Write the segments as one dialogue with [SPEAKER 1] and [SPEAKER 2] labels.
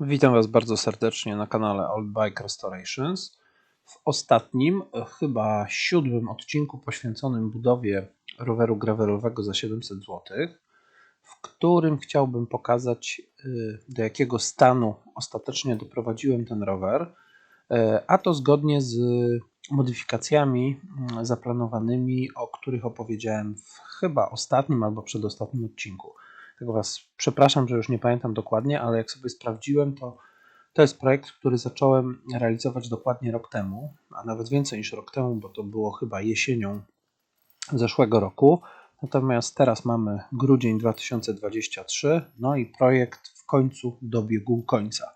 [SPEAKER 1] Witam Was bardzo serdecznie na kanale Old Bike Restorations. W ostatnim, chyba siódmym odcinku poświęconym budowie roweru gravelowego za 700 zł, w którym chciałbym pokazać, e, do jakiego stanu ostatecznie doprowadziłem ten rower, e, a to zgodnie z modyfikacjami mm, zaplanowanymi, o których opowiedziałem w chyba ostatnim albo przedostatnim odcinku. Tego Was przepraszam, że już nie pamiętam dokładnie, ale jak sobie sprawdziłem, to to jest projekt, który zacząłem realizować dokładnie rok temu, a nawet więcej niż rok temu, bo to było chyba jesienią zeszłego roku. Natomiast teraz mamy grudzień 2023, no i projekt w końcu dobiegł końca.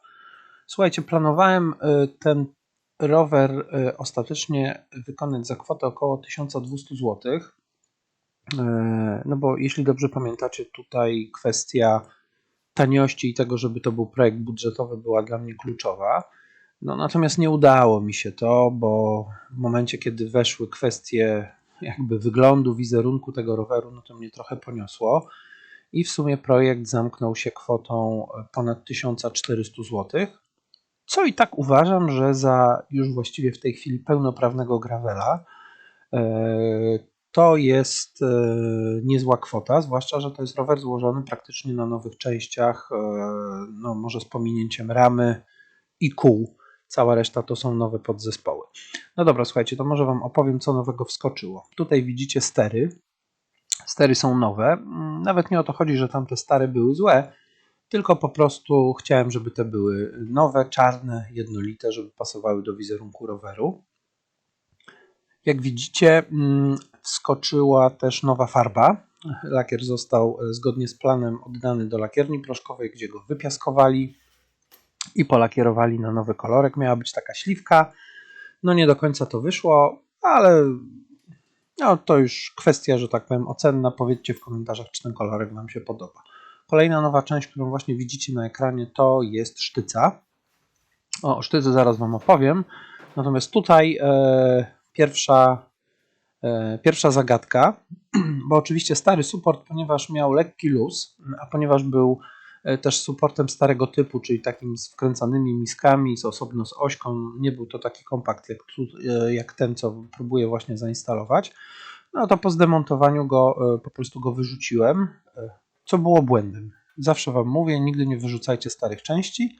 [SPEAKER 1] Słuchajcie, planowałem y, ten rower y, ostatecznie wykonać za kwotę około 1200 zł. E, no bo jeśli dobrze pamiętacie, tutaj kwestia taniości i tego, żeby to był projekt budżetowy, była dla mnie kluczowa. No, natomiast nie udało mi się to, bo w momencie, kiedy weszły kwestie jakby wyglądu, wizerunku tego roweru, no to mnie trochę poniosło. I w sumie projekt zamknął się kwotą ponad 1400 zł. Co i tak uważam, że za już właściwie w tej chwili pełnoprawnego gravela e, to jest e, niezła kwota, zwłaszcza, że to jest rower złożony praktycznie na nowych częściach, e, no może z pominięciem ramy i kół. Cała reszta to są nowe podzespoły. No dobra, słuchajcie, to może Wam opowiem, co nowego wskoczyło. Tutaj widzicie stery. Stery są nowe. Mm, nawet nie o to chodzi, że tamte stare były złe, tylko po prostu chciałem, żeby te były nowe, czarne, jednolite, żeby pasowały do wizerunku roweru. Jak widzicie, mm, wskoczyła też nowa farba. Lakier został e, zgodnie z planem oddany do lakierni proszkowej, gdzie go wypiaskowali i polakierowali na nowy kolorek. Miała być taka śliwka. No nie do końca to wyszło, ale no, to już kwestia, że tak powiem, ocenna. Powiedzcie w komentarzach, czy ten kolorek Wam się podoba. Kolejna nowa część, którą właśnie widzicie na ekranie, to jest sztyca. O sztyce zaraz Wam opowiem. Natomiast tutaj e, pierwsza pierwsza zagadka, bo oczywiście stary support, ponieważ miał lekki luz, a ponieważ był e, też supportem starego typu, czyli takim z wkręcanymi miskami, z osobno z ośką, nie był to taki kompakt jak, e, ten, co próbuję właśnie zainstalować, no to po zdemontowaniu go po prostu go wyrzuciłem, co było błędem. Zawsze Wam mówię, nigdy nie wyrzucajcie starych części,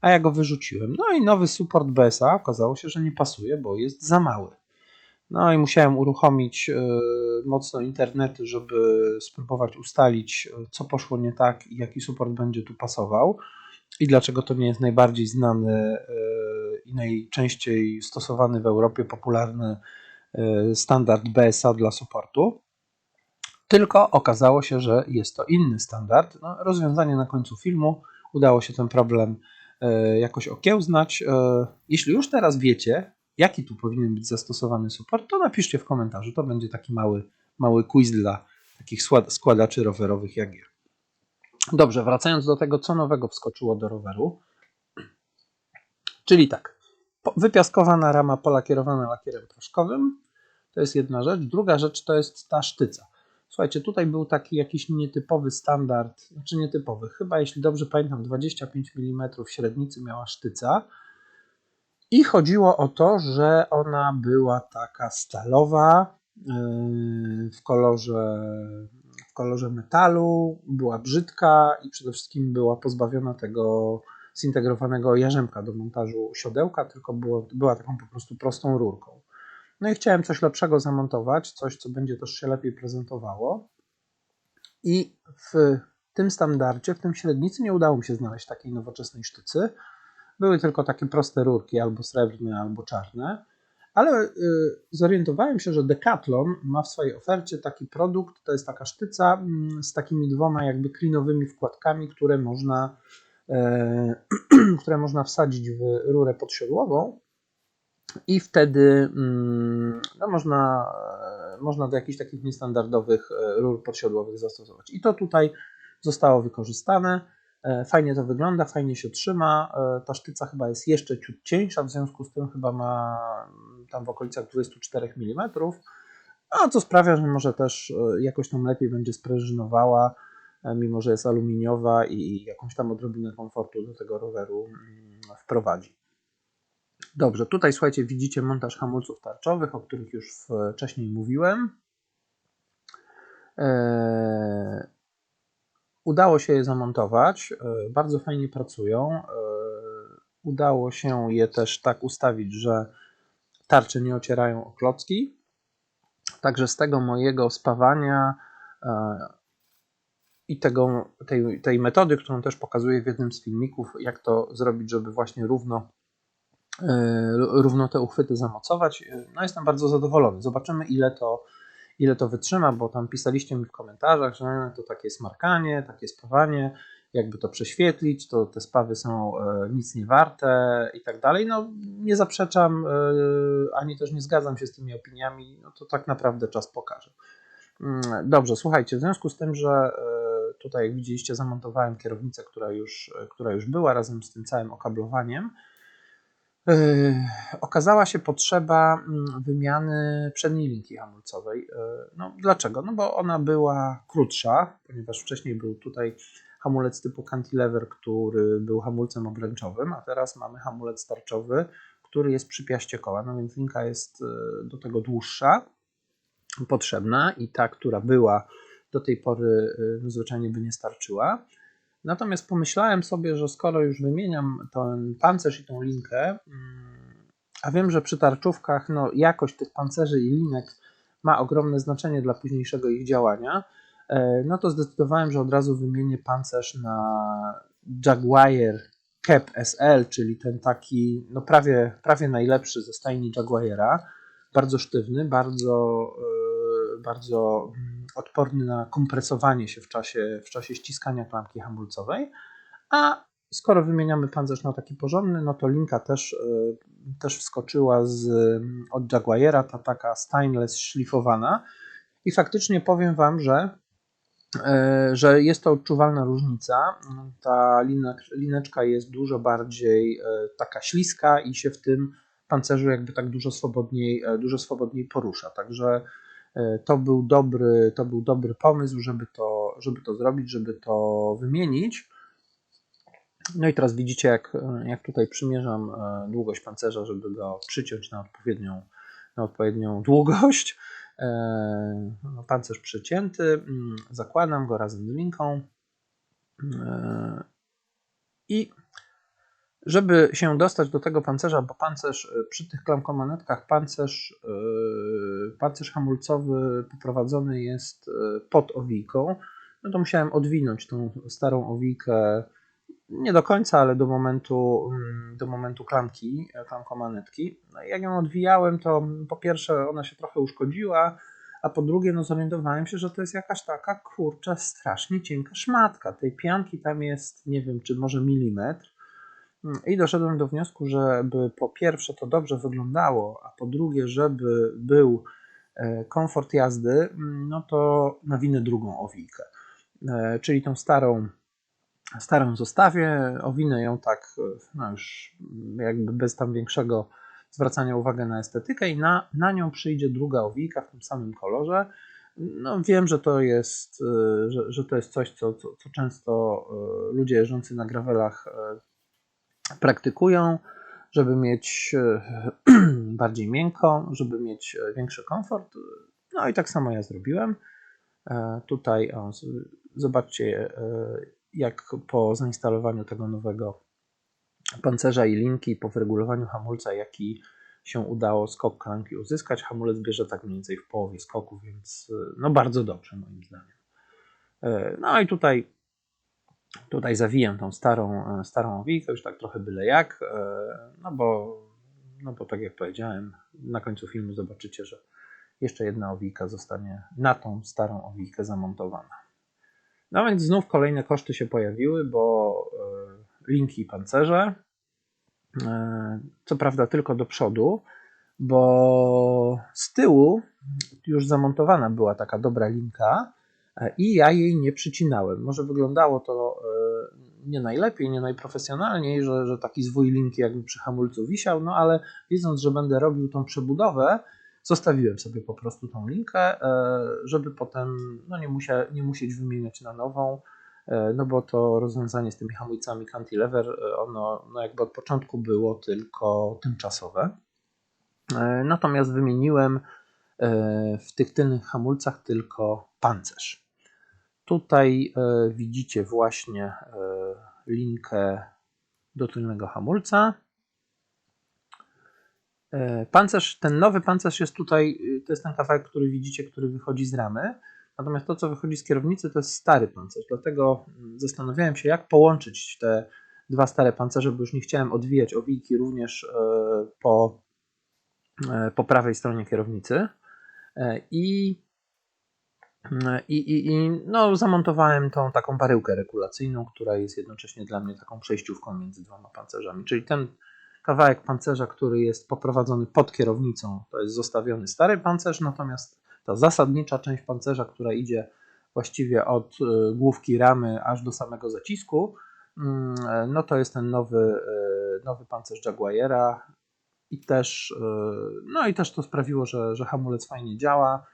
[SPEAKER 1] a ja go wyrzuciłem. No i nowy support BSA okazało się, że nie pasuje, bo jest za mały. No i musiałem uruchomić e, mocno internety, żeby spróbować ustalić, e, co poszło nie tak i jaki support będzie tu pasował i dlaczego to nie jest najbardziej znany e, i najczęściej stosowany w Europie popularny standard BSA dla supportu. Tylko okazało się, że jest to inny standard. No, rozwiązanie na końcu filmu. Udało się ten problem jakoś okiełznać. Jeśli już teraz wiecie, jaki tu powinien być zastosowany support, to napiszcie w komentarzu. To będzie taki mały, mały quiz dla takich składaczy rowerowych jak ja. Dobrze, wracając do tego, co nowego wskoczyło do roweru. Czyli tak, wypiaskowana rama polakierowana lakierem proszkowym, to jest jedna rzecz. Druga rzecz to jest ta sztyca. Słuchajcie, tutaj był taki jakiś nietypowy standard, znaczy nietypowy, chyba jeśli dobrze pamiętam, 25 mm średnicy miała sztyca, i chodziło o to, że ona była taka stalowa yy, w kolorze, w kolorze metalu, była brzydka i przede wszystkim była pozbawiona tego zintegrowanego jarzemka do montażu siodełka, tylko było, była taką po prostu prostą rurką. No i chciałem coś lepszego zamontować, coś, co będzie też się lepiej prezentowało. I w tym standardzie, w tym średnicy nie udało mi się znaleźć takiej nowoczesnej sztycy. Były tylko takie proste rurki, albo srebrne, albo czarne. Ale y, zorientowałem się, że Decathlon ma w swojej ofercie taki produkt, to jest taka sztyca mm, z takimi dwoma jakby klinowymi wkładkami, które można, e, które można wsadzić w rurę podsiodłową i wtedy mm, no można, e, można do jakichś takich niestandardowych e, rur podsiodłowych zastosować. I to tutaj zostało wykorzystane. E, fajnie to wygląda, fajnie się trzyma. E, ta sztyca chyba jest jeszcze ciut cieńsza, w związku z tym chyba ma tam w okolicach 24 mm, a co sprawia, że może też e, jakoś tam lepiej będzie sprężynowała. mimo że jest aluminiowa i jakąś tam odrobinę komfortu do tego roweru mm, wprowadzi. Dobrze, tutaj słuchajcie, widzicie montaż hamulców tarczowych, o których już wcześniej mówiłem. Eee, udało się je zamontować, eee, bardzo fajnie pracują. Eee, udało się je też tak ustawić, że tarcze nie ocierają o klocki. Także z tego mojego spawania i tego, tej, tej metody, którą też pokazuję w jednym z filmików, jak to zrobić, żeby właśnie równo E, równo te uchwyty zamocować. E, no jestem bardzo zadowolony. Zobaczymy ile to, ile to wytrzyma, bo tam pisaliście mi w komentarzach, że to takie smarkanie, takie spawanie, jakby to prześwietlić, to te spawy są e, nic nie warte i tak dalej. No nie zaprzeczam, ani też nie zgadzam się z tymi opiniami, no to tak naprawdę czas pokaże. Mm, dobrze, słuchajcie, w związku z tym, że tutaj jak widzieliście zamontowałem kierownicę, która już, która już była razem z tym całym okablowaniem, okazała się potrzeba mm, wymiany przedniej linki hamulcowej. Yy, no, dlaczego? No bo ona była krótsza, ponieważ wcześniej był tutaj hamulec typu cantilever, który był hamulcem obręczowym, a teraz mamy hamulec tarczowy, który jest przy piaście koła, no więc linka jest yy, do tego dłuższa, potrzebna i ta, która była do tej pory zwyczajnie by nie starczyła. Natomiast pomyślałem sobie, że skoro już wymieniam ten pancerz i tą linkę, mm, a wiem, że przy tarczówkach no, jakość tych pancerzy i linek ma ogromne znaczenie dla późniejszego ich działania, e, no to zdecydowałem, że od razu wymienię pancerz na Jaguar Cap SL, czyli ten taki no prawie, prawie najlepszy ze stajni Jaguara. Bardzo sztywny, bardzo, e, bardzo odporny na kompresowanie się w czasie, w czasie ściskania klamki hamulcowej, a skoro wymieniamy pancerz na taki porządny, no to linka też, y, też wskoczyła z, od Jaguara, ta taka stainless szlifowana i faktycznie powiem Wam, że y, że jest to odczuwalna różnica. Ta lineczka jest dużo bardziej y, taka śliska i się w tym pancerzu jakby tak dużo swobodniej, dużo swobodniej porusza. Także E, to był dobry, to był dobry pomysł, żeby to, żeby to zrobić, żeby to wymienić. No i teraz widzicie, jak, jak tutaj przymierzam e, długość pancerza, żeby go przyciąć na odpowiednią, na odpowiednią długość. E, no, pancerz przycięty, mm, zakładam go razem z linką i żeby się dostać do tego pancerza, bo pancerz y, przy tych klamkomanetkach, pancerz, yy, pancerz hamulcowy poprowadzony jest y, pod owijką, no to musiałem odwinąć tą starą owijkę nie do końca, ale do momentu, mm, do momentu klamki, klamkomanetki. No jak ją odwijałem, to po pierwsze ona się trochę uszkodziła, a po drugie no zorientowałem się, że to jest jakaś taka kurcza, strasznie cienka szmatka. Tej pianki tam jest, nie wiem, czy może milimetr, i doszedłem do wniosku, żeby po pierwsze to dobrze wyglądało, a po drugie, żeby był e, komfort jazdy, mm, no to nawinę drugą owijkę. E, czyli tą starą, starą zostawię, owinę ją tak, no już jakby bez tam większego zwracania uwagi na estetykę i na, na nią przyjdzie druga owijka w tym samym kolorze. No, wiem, że to jest, e, że, że to jest coś, co, co, co często ludzie jeżdżący na gravelach praktykują, żeby mieć e, bardziej miękko, żeby mieć e, większy komfort. No i tak samo ja zrobiłem. E, tutaj o, zobaczcie, jak po zainstalowaniu tego nowego pancerza i linki, po wyregulowaniu hamulca, jaki się udało skok klamki uzyskać. Hamulec bierze tak mniej więcej w połowie skoku, więc no bardzo dobrze moim zdaniem. No i tutaj Tutaj zawijam tą starą, e, starą owijkę, już tak trochę byle jak, e, no bo, no bo tak jak powiedziałem, na końcu filmu zobaczycie, że jeszcze jedna owijka zostanie na tą starą owijkę zamontowana. No więc znów kolejne koszty się pojawiły, bo e, linki i pancerze, co prawda tylko do przodu, bo z tyłu już zamontowana była taka dobra linka, i ja jej nie przycinałem. Może wyglądało to e, nie najlepiej, nie najprofesjonalniej, że, że taki zwój linki jakby przy hamulcu wisiał, no ale wiedząc, że będę robił tą przebudowę, zostawiłem sobie po prostu tą linkę, e, żeby potem no nie, musia, nie musieć wymieniać na nową. e, no bo to rozwiązanie z tymi hamulcami cantilever, e, ono no jakby od początku było tylko tymczasowe. Natomiast wymieniłem w tych tylnych hamulcach tylko pancerz. Tutaj widzicie właśnie linkę do tylnego hamulca. E, pancerz, ten nowy pancerz jest tutaj, y, to jest ten kawałek, który widzicie, który wychodzi z ramy. Natomiast to, co wychodzi z kierownicy, to jest stary pancerz. Dlatego mm, zastanawiałem się, jak połączyć te dwa stare pancerze, bo już nie chciałem odwijać owiki również e, po, e, po prawej stronie kierownicy. I, i, i, i no, zamontowałem tą taką baryłkę regulacyjną, która jest jednocześnie dla mnie taką przejściówką między dwoma pancerzami. Czyli ten kawałek pancerza, który jest poprowadzony pod kierownicą, to jest zostawiony stary pancerz, natomiast ta zasadnicza część pancerza, która idzie właściwie od y, główki ramy aż do samego zacisku, mm, no to jest ten nowy, y, nowy pancerz Jaguara i też, y, no i też to sprawiło, że, że hamulec fajnie działa,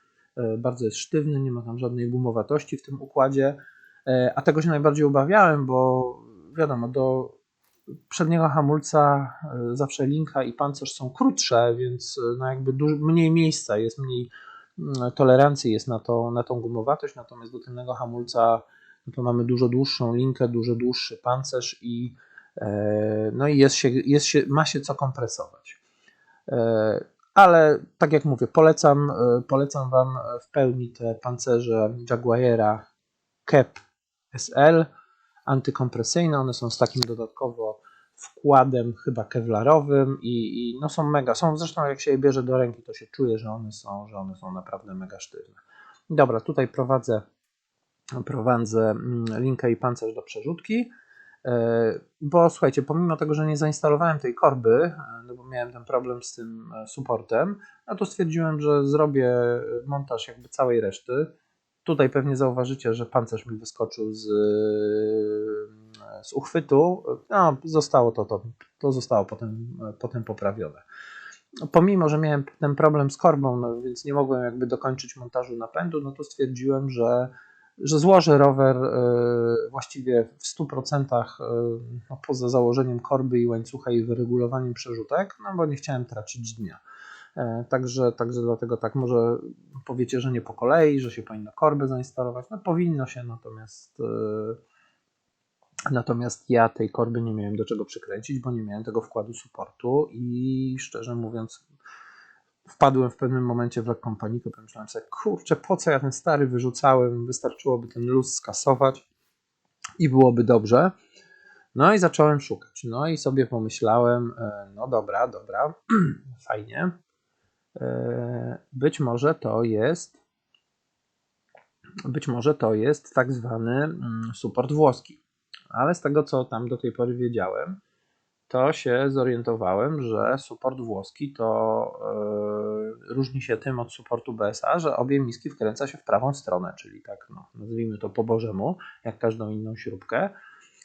[SPEAKER 1] bardzo jest sztywny, nie ma tam żadnej gumowatości w tym układzie, a tego się najbardziej obawiałem, bo wiadomo, do przedniego hamulca e, zawsze linka i pancerz są krótsze, więc e, no jakby mniej miejsca, jest mniej mm, tolerancji jest na, to, na tą gumowatość, natomiast do tylnego hamulca no to mamy dużo dłuższą linkę, dużo dłuższy pancerz i e, no i jest się, jest się, ma się co kompresować. Ale tak jak mówię, polecam, polecam Wam w pełni te pancerze Jaguara Cap SL antykompresyjne. One są z takim dodatkowo wkładem chyba kevlarowym i, i, no są mega. Są zresztą jak się je bierze do ręki, to się czuje, że one są, że one są naprawdę mega sztywne. Dobra, tutaj prowadzę, prowadzę mm, linkę i pancerz do przerzutki. E, bo słuchajcie, pomimo tego, że nie zainstalowałem tej korby, e, no bo miałem ten problem z tym e, supportem, no to stwierdziłem, że zrobię montaż jakby całej reszty. Tutaj pewnie zauważycie, że pancerz mi wyskoczył z, z uchwytu. No, zostało to, to, to zostało potem, potem poprawione. Pomimo, że miałem ten problem z korbą, no, więc nie mogłem jakby dokończyć montażu napędu, no to stwierdziłem, że, że złożę rower y, właściwie w 100% y, no, poza założeniem korby i łańcucha i wyregulowaniem przerzutek, no bo nie chciałem tracić dnia. E, także, także dlatego tak, może powiecie, że nie po kolei, że się powinno korby zainstalować. No powinno się, natomiast e, natomiast ja tej korby nie miałem do czego przykręcić, bo nie miałem tego wkładu supportu i szczerze mówiąc wpadłem w pewnym momencie w lekką panikę, pomyślałem sobie, kurczę, po co ja ten stary wyrzucałem, wystarczyłoby ten luz skasować i byłoby dobrze. No i zacząłem szukać. No i sobie pomyślałem, e, no dobra, dobra, fajnie. E, być może to jest być może to jest tak zwany mm, support włoski. Ale z tego, co tam do tej pory wiedziałem, to się zorientowałem, że support włoski to yy, różni się tym od supportu BSA, że obie miski wkręca się w prawą stronę, czyli tak, no, nazwijmy to po bożemu, jak każdą inną śrubkę.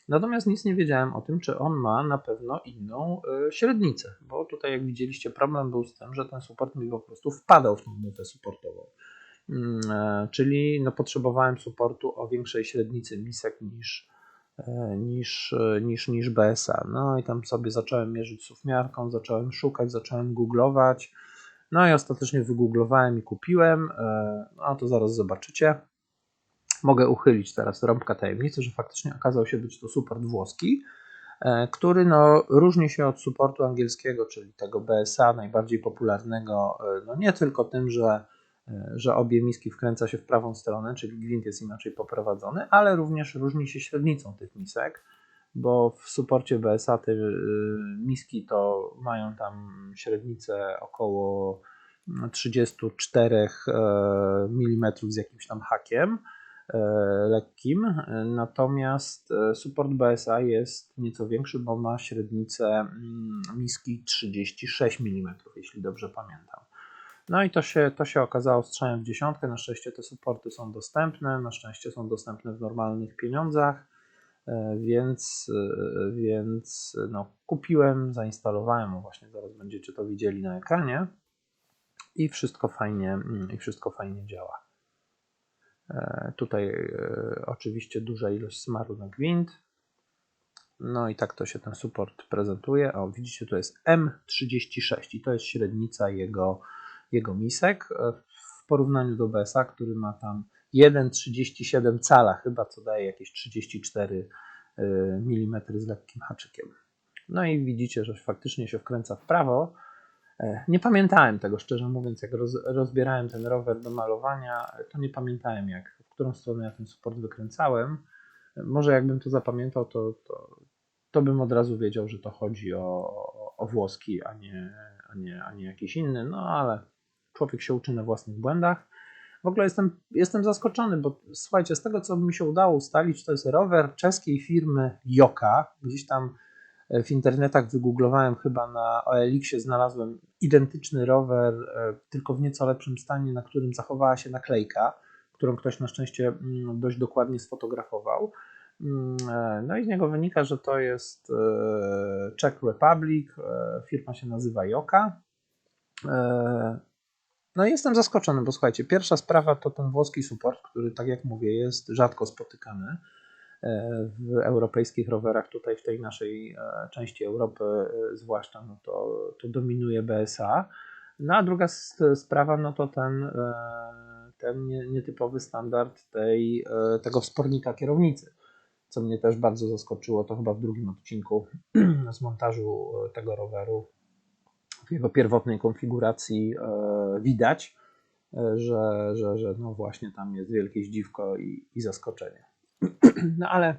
[SPEAKER 1] Natomiast nic nie wiedziałem o tym, czy on ma na pewno inną y, średnicę, bo tutaj jak widzieliście problem był z tym, że ten support mi po prostu wpadał w tą nutę supportową. E, czyli no, potrzebowałem supportu o większej średnicy misek niż, niż, e, niż, niż BSA. No i tam sobie zacząłem mierzyć sufmiarką, zacząłem szukać, zacząłem googlować. No i ostatecznie wygooglowałem i kupiłem. No to zaraz zobaczycie mogę uchylić teraz rąbka tajemnicy, że faktycznie okazał się być to support włoski, e, który no, różni się od supportu angielskiego, czyli tego BSA najbardziej popularnego, e, no nie tylko tym, że, e, że obie miski wkręca się w prawą stronę, czyli gwint jest inaczej poprowadzony, ale również różni się średnicą tych misek, bo w suporcie BSA te miski to mają tam średnicę około 34 mm z jakimś tam hakiem, E, lekkim, natomiast e, support BSA jest nieco większy, bo ma średnicę mm, miski 36 mm, jeśli dobrze pamiętam. No i to się, to się okazało strzałem w dziesiątkę. Na szczęście te supporty są dostępne, na szczęście są dostępne w normalnych pieniądzach, e, więc, więc no, kupiłem, zainstalowałem, właśnie zaraz będziecie to widzieli na ekranie i wszystko fajnie, mm, i wszystko fajnie działa. E, Tutaj e, oczywiście duża ilość smaru na gwint. No i tak to się ten support prezentuje. O, widzicie, to jest M36 i to jest średnica jego, jego misek e, w porównaniu do BSA, który ma tam 1,37 cala chyba, co daje jakieś 34 mm z lekkim haczykiem. No i widzicie, że faktycznie się wkręca w prawo. E, Nie pamiętałem tego, szczerze mówiąc, jak roz, rozbierałem ten rower do malowania, to nie pamiętałem, jak, w którą stronę ja ten support wykręcałem. E, Może jakbym to zapamiętał, to, to, to bym od razu wiedział, że to chodzi o, o włoski, a nie, a, nie, a nie jakiś inny. No ale człowiek się uczy na własnych błędach. W ogóle jestem, jestem zaskoczony, bo słuchajcie, z tego co mi się udało ustalić, to jest rower czeskiej firmy Joka. Gdzieś tam e, w internetach wygooglowałem chyba na OLX-ie, znalazłem identyczny rower, e, tylko w nieco lepszym stanie, na którym zachowała się naklejka, którą ktoś na szczęście mm, dość dokładnie sfotografował. Mm, e, No i z niego wynika, że to jest Czech Republic, firma się nazywa Joka. No jestem zaskoczony, bo słuchajcie, pierwsza sprawa to ten włoski support, który tak jak mówię jest rzadko spotykany e, w europejskich rowerach, tutaj w tej naszej e, części Europy e, zwłaszcza, no to, to dominuje BSA. No a druga sprawa, no to ten, ten nie- nietypowy standard tej, tego wspornika kierownicy, co mnie też bardzo zaskoczyło, to chyba w drugim odcinku z montażu tego roweru w jego pierwotnej konfiguracji e, widać, e, że, że, że no właśnie tam jest wielkie zdziwko i, i zaskoczenie. No ale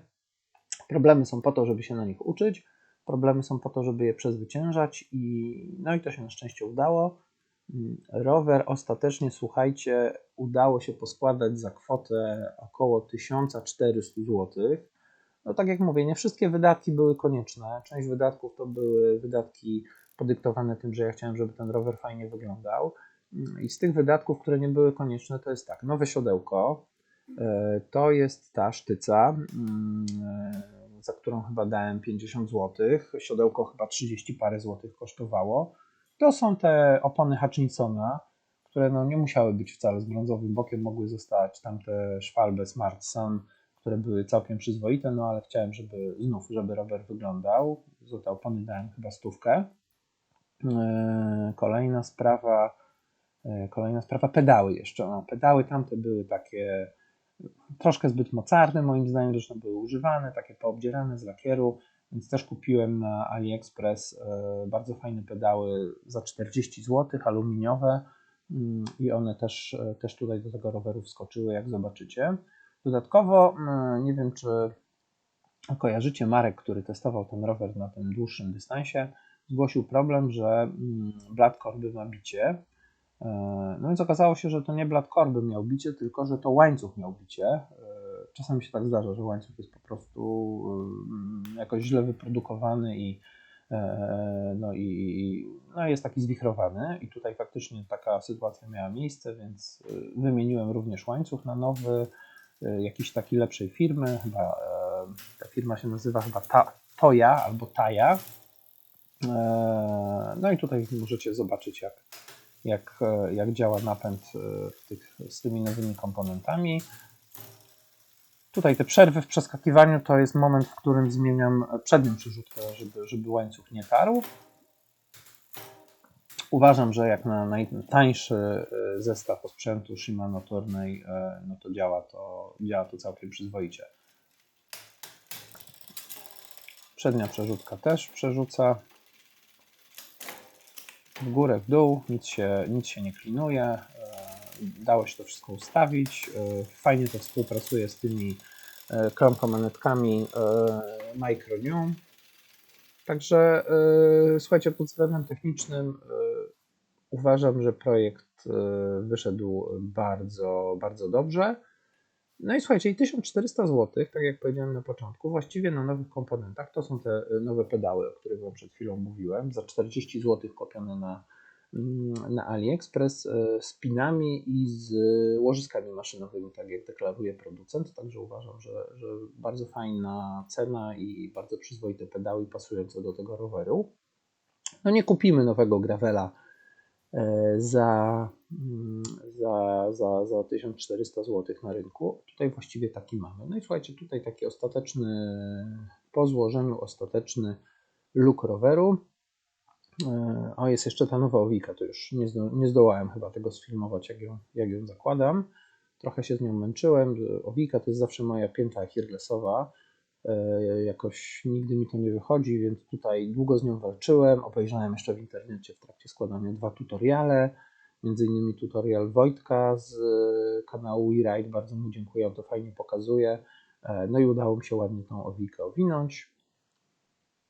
[SPEAKER 1] problemy są po to, żeby się na nich uczyć, problemy są po to, żeby je przezwyciężać i no i to się na szczęście udało. Rower ostatecznie, słuchajcie, udało się poskładać za kwotę około 1400 zł. No tak jak mówię, nie wszystkie wydatki były konieczne. Część wydatków to były wydatki podyktowane tym, że ja chciałem, żeby ten rower fajnie wyglądał. Mm, I z tych wydatków, które nie były konieczne, to jest tak, nowe siodełko, e, to jest ta sztyca, mm, e, za którą chyba dałem 50 zł. Siodełko chyba 30 parę złotych kosztowało. To są te opony Hutchinsona, które no nie musiały być wcale z brązowym bokiem, mogły zostać tamte szwalbe Smart Sun, które były całkiem przyzwoite, no ale chciałem, żeby znów, żeby rower wyglądał. Za te opony dałem chyba stówkę. E, Kolejna sprawa, e, kolejna sprawa, pedały jeszcze. No, pedały tamte były takie troszkę zbyt mocarne, moim zdaniem, zresztą były używane, takie poobdzierane z lakieru, więc też kupiłem na AliExpress e, bardzo fajne pedały za 40 zł, aluminiowe mm, i one też, też tutaj do tego roweru wskoczyły, jak zobaczycie. Dodatkowo, nie wiem czy kojarzycie Marek, który testował ten rower na tym dłuższym dystansie, zgłosił problem, że mm, blat korby ma bicie. E, No więc okazało się, że to nie blat korby miał bicie, tylko że to łańcuch miał bicie. E, Czasami się tak zdarza, że łańcuch jest po prostu mm, jakoś źle wyprodukowany i, e, no i, no jest taki zwichrowany. I tutaj faktycznie taka sytuacja miała miejsce, więc wymieniłem również łańcuch na nowy, jakiś taki lepszej firmy. Chyba ta firma się nazywa chyba Ta- Toya albo Taja. E, No i tutaj możecie zobaczyć, jak, jak, e, jak działa napęd e, tych, z tymi nowymi komponentami. Tutaj te przerwy w przeskakiwaniu to jest moment, w którym zmieniam przednią przerzutkę, żeby, żeby łańcuch nie tarł. Uważam, że jak na najtańszy e, zestaw osprzętu Shimano Tourney, e, no to działa to, działa to całkiem przyzwoicie. Przednia przerzutka też przerzuca w górę, w dół, nic się, nic się nie klinuje. e, Dało się to wszystko ustawić. e, Fajnie to współpracuje z tymi e, kromkomanetkami e, Micronew. Także słuchajcie, pod względem technicznym uważam, że projekt wyszedł bardzo, bardzo dobrze. No i słuchajcie, i 1400 zł, tak jak powiedziałem na początku, właściwie na nowych komponentach, to są te e, nowe pedały, o których Wam przed chwilą mówiłem, za 40 zł kupione na, mm, na AliExpress e, z pinami i z łożyskami maszynowymi, tak jak deklaruje producent, także uważam, że, że bardzo fajna cena i bardzo przyzwoite pedały pasujące do tego roweru. No nie kupimy nowego gravela za, mm, za, za, za 1400 zł na rynku. Tutaj właściwie taki mamy. No i słuchajcie, tutaj taki ostateczny, po złożeniu ostateczny look roweru. E, O, jest jeszcze ta nowa owika, to już nie, zdo, nie zdołałem chyba tego sfilmować, jak ją, jak ją zakładam. Trochę się z nią męczyłem. Owika to jest zawsze moja pięta achillesowa. E, Jakoś nigdy mi to nie wychodzi, więc tutaj długo z nią walczyłem. Obejrzałem jeszcze w internecie w trakcie składania dwa tutoriale, między innymi tutorial Wojtka z kanału WeRide. Bardzo mu dziękuję, on to fajnie pokazuje. E, No i udało mi się ładnie tą owikę owinąć.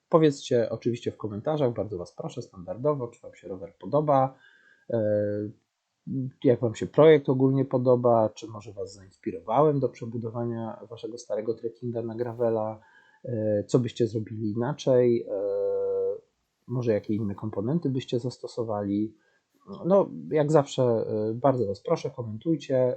[SPEAKER 1] Powiedzcie oczywiście w komentarzach, bardzo Was proszę, standardowo, czy Wam się rower podoba, e, jak Wam się projekt ogólnie podoba, czy może Was zainspirowałem do przebudowania Waszego starego trekkinga na gravela, e, co byście zrobili inaczej, e, może jakie inne komponenty byście zastosowali. No, jak zawsze, e, bardzo Was proszę, komentujcie.